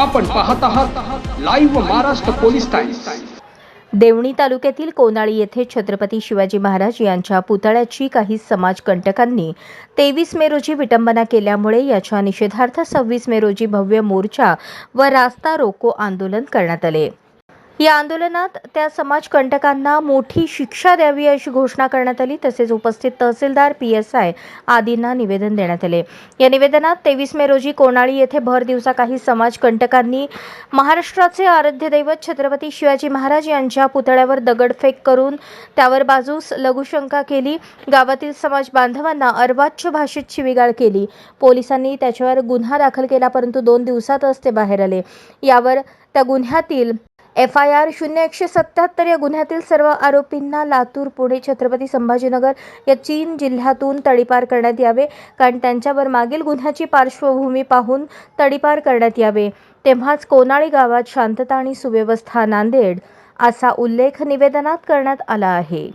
आपण पाहत आहात live Maharashtra police times Deoni तालुक्यातील कोनाळी येथे छत्रपती शिवाजी महाराज यांच्या पुतळ्याची काही समाजकंटकांनी तेवीस मे रोजी विटंबना केल्यामुळे याच्या निषेधार्थ सव्वीस मे रोजी भव्य मोर्चा व रास्ता रोको आंदोलन करण्यात आले. या आंदोलनात त्या समाजकंटकांना मोठी शिक्षा द्यावी अशी घोषणा करण्यात आली. तसेच उपस्थित तहसीलदार पी एस आय आदींना निवेदन देण्यात आले. या निवेदनात तेवीस मे रोजी कोणाळी येथे भर दिवसा काही समाजकंटकांनी महाराष्ट्राचे आराध्य दैवत छत्रपती शिवाजी महाराज यांच्या पुतळ्यावर दगडफेक करून त्यावर बाजूस लघुशंका केली. गावातील समाज बांधवांना अर्वाच्य भाषेत शिवीगाळ केली. पोलिसांनी त्याच्यावर गुन्हा दाखल केला परंतु दोन दिवसातच ते बाहेर आले. यावर त्या गुन्ह्यातील एफ आय आर शून्य एकशे सत्याहत्तर या गुन्ह्यातील सर्व आरोपींना लातूर पुणे छत्रपती संभाजीनगर या चीन जिल्ह्यातून तडीपार करण्यात यावे कारण त्यांच्यावर मागील गुन्ह्याची पार्श्वभूमी पाहून तडीपार करण्यात यावे. तेव्हाच कोनाळी गावात शांतता आणि सुव्यवस्था नांदेड असा उल्लेख निवेदनात करण्यात आला आहे.